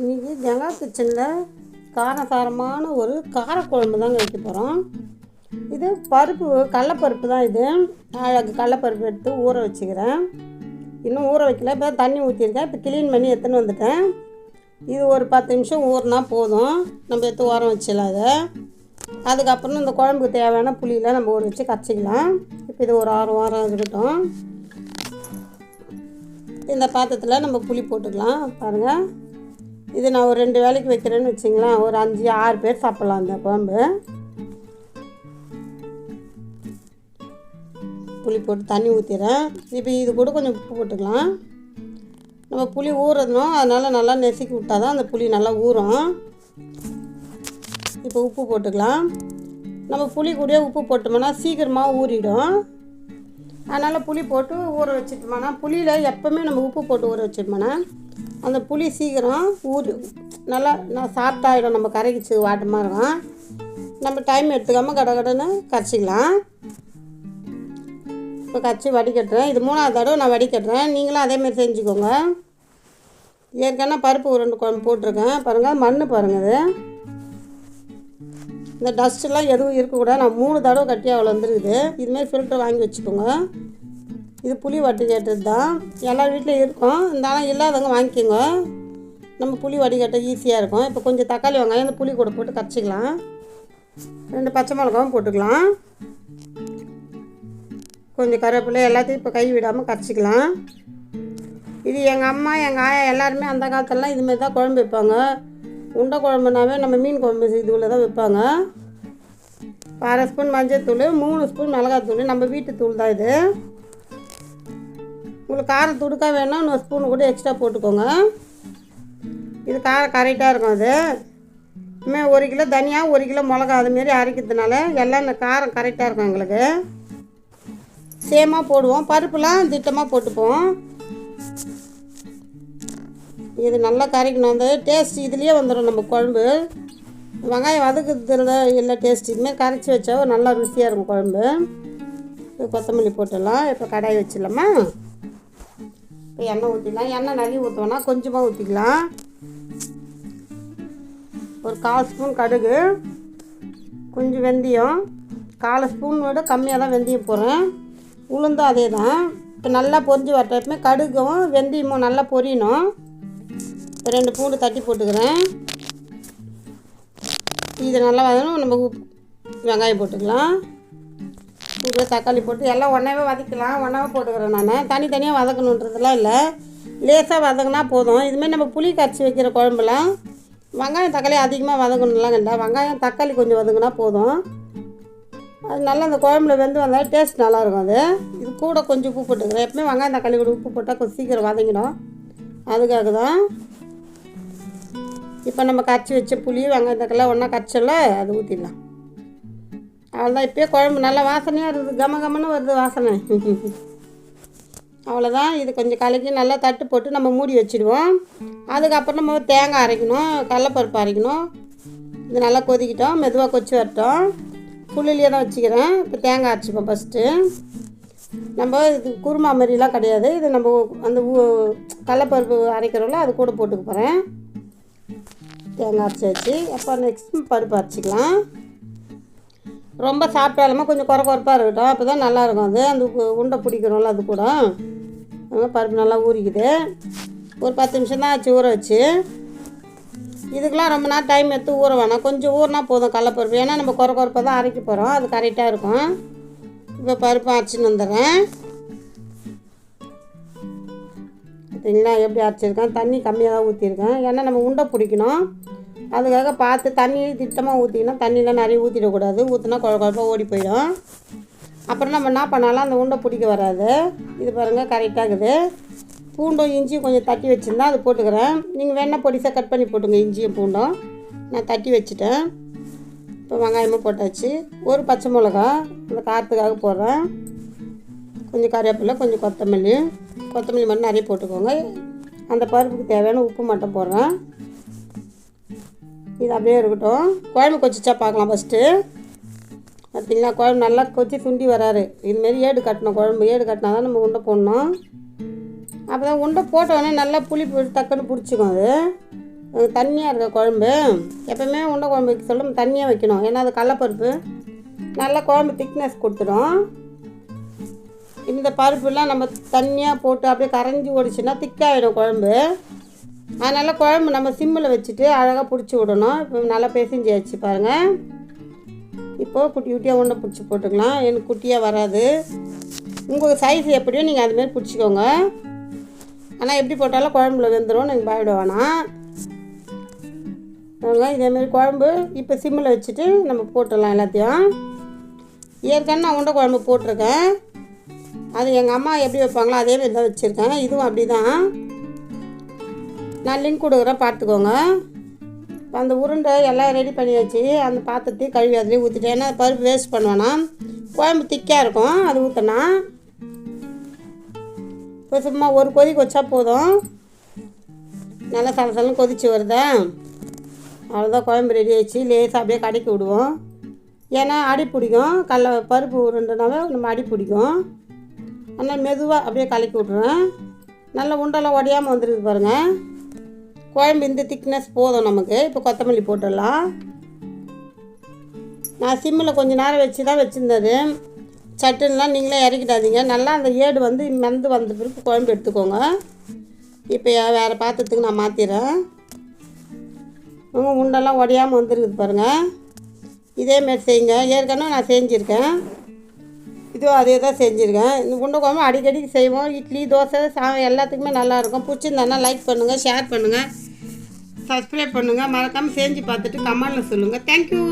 இன்றைக்கி ஜங்கா கிச்சனில் காரசாரமான ஒரு காரக்குழம்பு தாங்க வைக்க போகிறோம். இது பருப்பு கடலப்பருப்பு தான் இது. அழகு கடலப்பருப்பு எடுத்து ஊற வச்சுக்கிறேன். இன்னும் ஊற வைக்கல. இப்போ தண்ணி ஊற்றிருக்கேன். இப்போ க்ளீன் பண்ணி எடுத்துன்னு வந்துட்டேன். இது ஒரு பத்து நிமிஷம் ஊறினா போதும். நம்ம எடுத்து ஓரம் வச்சிடலாம் அதை அதுக்கப்புறம் இந்த குழம்புக்கு தேவையான புளியெலாம் நம்ம ஊற வச்சு கரைச்சிக்கலாம். இப்போ இது ஒரு ஆறு வாரம் இருக்கட்டும். இந்த பாத்திரத்தில் நம்ம புளி போட்டுக்கலாம். பாருங்கள் இது நான் ஒரு ரெண்டு வேலைக்கு வைக்கிறேன்னு வச்சிங்களேன். ஒரு அஞ்சு ஆறு பேர் சாப்பிட்லாம் அந்த குழம்பு. புளி போட்டு தண்ணி ஊற்றிடுறேன் இப்போ இது கூட கொஞ்சம் உப்பு போட்டுக்கலாம். நம்ம புளி ஊறணும். அதனால் நல்லா நெசுக்கி விட்டால் தான் அந்த புளி நல்லா ஊறும். இப்போ உப்பு போட்டுக்கலாம். நம்ம புளி கூடயே உப்பு போட்டோம்னா சீக்கிரமாக ஊறிடும். அதனால் புளி போட்டு ஊற வச்சுட்டோம்னா புளியில் எப்போவுமே நம்ம உப்பு போட்டு ஊற வச்சுட்டோம்னா அந்த புளி சீக்கிரம் ஊறி நல்லா நான் சாஃப்டாகிடும் நம்ம கரைக்கிச்சு வாட்டமாக இருக்கும் நம்ம டைம் எடுத்துக்காமல் கட கடன்னு கரைச்சிக்கலாம். இப்போ கரைச்சி வடிகட்டுறேன். இது மூணாவது தடவை நான் வடிகட்டுறேன். நீங்களும் அதேமாரி செஞ்சுக்கோங்க. ஏற்கனவே பருப்பு ரெண்டு குழம்பு போட்டிருக்கேன். பாருங்கள் மண் பாருங்கள் இது. இந்த டஸ்ட்டுலாம் எதுவும் இருக்கக்கூடாது. நான் மூணு தடவை கட்டி அவ்வளோ வந்துருக்குது. இதுமாரி ஃபில்ட்ரு வாங்கி வச்சுக்கோங்க. இது புளி வடிகட்டுறது தான். எல்லா வீட்லேயும் இருக்கும். இருந்தாலும் இல்லாதவங்க வாங்கிக்கோங்க. நம்ம புளி வடிகட்ட ஈஸியாக இருக்கும். இப்போ கொஞ்சம் தக்காளி வெங்காயம் இந்த புளி கூட போட்டு கரைச்சிக்கலாம். ரெண்டு பச்சை மிளகாவும் போட்டுக்கலாம். கொஞ்சம் கருவேப்பிலை எல்லாத்தையும் இப்போ கை விடாமல் கரைச்சிக்கலாம். இது எங்கள் அம்மா எங்கள் ஆயா எல்லாருமே அந்த காலத்துலலாம் இதுமாரி தான் குழம்பு வைப்பாங்க. உண்டை குழம்புனாவே நம்ம மீன் குழம்பு இதுவில் தான் வைப்பாங்க. அரை ஸ்பூன் மஞ்சள் தூள் மூணு ஸ்பூன் மிளகாத்தூள். நம்ம வீட்டு தூள் தான் இது. உங்களுக்கு காரம் துடுக்கா வேணால் இன்னொரு ஸ்பூன் கூட எக்ஸ்ட்ரா போட்டுக்கோங்க. இது காரம் கரெக்டாக இருக்கும் அது. இனிமே ஒரு கிலோ தனியாக ஒரு கிலோ மிளகா அதுமாரி அரைக்கிறதுனால எல்லாம் இந்த காரம் கரெக்டாக இருக்கும் எங்களுக்கு. சேமாக போடுவோம். பருப்புலாம் திட்டமாக போட்டுப்போம். இது நல்லா கரைக்கணும். அந்த டேஸ்ட் இதுலேயே வந்துடும் நம்ம குழம்பு. வெங்காயம் வதக்குறதுல இல்லை டேஸ்ட் இதுமாரி கரைச்சி வச்சா நல்லா ருசியாக இருக்கும் குழம்பு. கொத்தமல்லி போட்டுடலாம். இப்போ கடாய் வச்சிடலாமா? இப்போ எண்ணெய் ஊற்றிக்கலாம் எண்ணெய் நிறைய ஊற்றுவோம்னா கொஞ்சமாக ஊற்றிக்கலாம் ஒரு கால் ஸ்பூன் கடுகு கொஞ்சம் வெந்தயம் கால் ஸ்பூன் விட கம்மியாக தான் வெந்தயம் போடுறேன். உளுந்தும் அதே தான் இப்போ நல்லா பொரிஞ்சு டைப்புமே கடுகும் வெந்தயமும் நல்லா பொரியணும். இப்போ ரெண்டு பூண்டு தட்டி போட்டுக்கிறேன். இது நல்லா வதங்கணும். நம்ம வெங்காயம் போட்டுக்கலாம். உப்பு தக்காளி போட்டு எல்லாம் ஒன்றாவே வதக்கலாம். ஒன்றாவே போட்டுக்கிறேன் நான். தனித்தனியாக வதக்கணுன்றதுலாம் இல்லை. லேசாக வதங்கினா போதும். இதுமாரி நம்ம புளி கரைச்சி வைக்கிற குழம்புலாம் வெங்காயம் தக்காளி அதிகமாக வதங்கணும்லாம் கண்டா வெங்காயம் தக்காளி கொஞ்சம் வதங்கினா போதும். அது நல்லா அந்த குழம்புல வெந்து வந்தால் டேஸ்ட் நல்லாயிருக்கும் அது. இது கூட கொஞ்சம் உப்பு போட்டுக்கிறேன். எப்பவுமே வெங்காயம் தக்காளி கூட உப்பு போட்டால் கொஞ்சம் சீக்கிரம் வதங்கிடும். அதுக்காக தான் இப்போ நம்ம கரைச்சி வச்ச புளி வெங்காயம் தக்காளி ஒன்றா கரைச்சல அது ஊற்றிடலாம் அவ்வளோதான் இப்போயே குழம்பு நல்லா வாசனையாக இருக்குது. கம கமன்னு வருது வாசனை. அவ்வளோதான் இது கொஞ்சம் கலக்கி நல்லா தட்டு போட்டு நம்ம மூடி வச்சுடுவோம். அதுக்கப்புறம் நம்ம தேங்காய் அரைக்கணும் கடலப்பருப்பு அரைக்கணும். இது நல்லா கொதிக்கிட்டோம். மெதுவாக கொச்சி வரட்டும். புள்ளிலேயே தான் வச்சுக்கிறேன். இப்போ தேங்காய் அரைச்சிப்போம் ஃபஸ்ட்டு நம்ம இது குருமா மாதிரிலாம் கிடையாது. இது நம்ம அந்த ஊ- கடலப்பருப்பு அரைக்கிறோம்ல அது கூட போட்டுக்க போகிறேன் தேங்காய் அரைச்சி வச்சு அப்போ நெக்ஸ்ட் பருப்பு அரைச்சிக்கலாம். ரொம்ப சாப்பிட்டாலுமே கொஞ்சம் குறை குறைப்பாக இருக்கட்டும். அப்போ தான் நல்லாயிருக்கும் அது அந்த உண்டை பிடிக்கிறோம்ல அது கூட. பருப்பு நல்லா ஊறிக்குது. ஒரு பத்து நிமிஷம் தான் ஆச்சு ஊற வச்சு. இதுக்கெலாம் ரொம்ப நேரம் டைம் எடுத்து ஊற வேணாம். கொஞ்சம் ஊறினா போதும் கடலப்பருப்பு. ஏன்னா நம்ம குறை குறைப்பாக தான் அரைக்க போகிறோம் அது கரெக்டாக இருக்கும். இப்போ பருப்பு அரைச்சின்னு வந்துடுறேன். பார்த்தீங்களா எப்படி அரைச்சிருக்கேன்? தண்ணி கம்மியாக தான் ஊற்றிருக்கேன் ஏன்னா நம்ம உண்டை பிடிக்கணும். அதுக்காக பார்த்து தண்ணி திட்டமாக ஊற்றினா தண்ணியெலாம் நிறைய ஊற்றிடக்கூடாது ஊற்றினா குழ குழப்பாக ஓடி போயிடும். அப்புறம் நம்ம என்ன பண்ணாலும்? அந்த உண்டை பிடிக்க வராது. இது பாருங்கள் கரெக்டாக இருக்குது. பூண்டும் இஞ்சியும் கொஞ்சம் தட்டி வச்சுருந்தா அது போட்டுக்கிறேன். நீங்கள் வேணால் பொடிசாக கட் பண்ணி போட்டுங்க இஞ்சியும் பூண்டும். நான் தட்டி வச்சுட்டேன். இப்போ வெங்காயமும் போட்டாச்சு. ஒரு பச்சை மிளகா அந்த காரத்துக்காக போடுறேன். கொஞ்சம் கருவேப்பிலை கொஞ்சம் கொத்தமல்லி. கொத்தமல்லி மட்டும் நிறைய போட்டுக்கோங்க. அந்த பருப்புக்கு தேவையான உப்பு மட்டும் போடுறேன். இது அப்படியே இருக்கட்டும். குழம்பு கொச்சிச்சா பார்க்கலாம் ஃபஸ்ட்டு பார்த்தீங்களா குழம்பு நல்லா கொச்சி சுண்டி வராரு. இதுமாரி ஏடு கட்டணும். குழம்பு ஏடு கட்டினா தான் நம்ம உண்டை போடணும். அப்போ தான் உண்டை போட்ட உடனே நல்லா புளி போட்டு டக்குன்னு பிடிச்சிக்கும் அது. தண்ணியாக இருக்க குழம்பு. எப்போவுமே உண்டை குழம்பு வைக்க சொல்ல தண்ணியாக வைக்கணும். ஏன்னா அது கடலப்பருப்பு. நல்லா குழம்பு திக்னஸ் கொடுத்துடும். இந்த பருப்புலாம் நம்ம தண்ணியாக போட்டு அப்படியே கரைஞ்சி ஓடிச்சுன்னா திக்காகிடும் குழம்பு. அதனால் குழம்பு நம்ம சிம்மில் வச்சுட்டு அழகாக பிடிச்சி விடணும். இப்போ நல்லா பேசிஞ்சி வச்சு பாருங்கள் இப்போது குட்டி குட்டியாக ஒன்றை பிடிச்சி போட்டுக்கலாம். எனக்கு குட்டியாக வராது. உங்கள் சைஸ் எப்படியோ நீங்கள் அதுமாரி பிடிச்சிக்கோங்க. ஆனால் எப்படி போட்டாலும் குழம்புல வெந்துடும் நீங்கள் பயப்பட வேணாம். இதேமாரி குழம்பு இப்போ சிம்மில் வச்சுட்டு நம்ம போட்டுடலாம் எல்லாத்தையும். ஏற்கனவே நான் உண்டை குழம்பு போட்டிருக்கேன். அது எங்கள் அம்மா எப்படி வைப்பாங்களோ அதேமாரி தான் வச்சுருக்கேன். இதுவும் அப்படி தான் நான் லிங்க் கொடுக்குறேன் பார்த்துக்கோங்க. இப்போ அந்த உருண்டை எல்லாம் ரெடி பண்ணி வச்சு அந்த பாத்திரத்தையும் கழுவி அதிலே ஊற்றிட்டேன் ஏன்னா பருப்பு வேஸ்ட் பண்ணுவேன்னா குழம்பு திக்காக இருக்கும். அது ஊற்றினா இப்போ சும்மா ஒரு கொதிக்கு வச்சா போதும். நல்லா சலசலம் கொதிச்சு வருதா? அவ்வளோதான் குழம்பு ரெடி ஆயிடுச்சு. லேசாக அப்படியே கடைக்கி விடுவோம். ஏன்னா அடி பிடிக்கும். கடல பருப்பு உருண்டைனாவே நம்ம அடி பிடிக்கும். ஆனால் மெதுவாக அப்படியே கலக்கி விட்றேன் நல்லா உண்டெல்லாம் உடையாமல் வந்துருக்கு பாருங்கள் குழம்பு இந்த திக்னஸ் போதும் நமக்கு. இப்போ கொத்தமல்லி போட்டுடலாம். நான் சிம்மில் கொஞ்சம் நேரம் வச்சு தான் வச்சுருந்தது. சட்டுன்லாம் நீங்களே இறக்கிடாதீங்க. நல்லா அந்த ஏடு வந்து மெந்து வந்த பிறகு குழம்பு எடுத்துக்கோங்க. இப்போ வேறு பாத்திரத்துக்கு நான் மாற்றிடுறேன் உங்கள் உண்டெல்லாம் உடையாமல் வந்துருக்குது பாருங்கள் இதேமாரி செய்யுங்க. ஏற்கனவே நான் செஞ்சுருக்கேன். இதுவும் அதே தான் செஞ்சுருக்கேன். இந்த உண்டை குழம்பு அடிக்கடி செய்வோம். இட்லி தோசை சா எல்லாத்துக்குமே நல்லாயிருக்கும் பிடிச்சிருந்தானா லைக் பண்ணுங்கள் ஷேர் பண்ணுங்கள் சப்ஸ்கிரைப் பண்ணுங்கள் மறக்காமல் செஞ்சு பார்த்துட்டு கமெண்டில் சொல்லுங்கள் தேங்க்யூ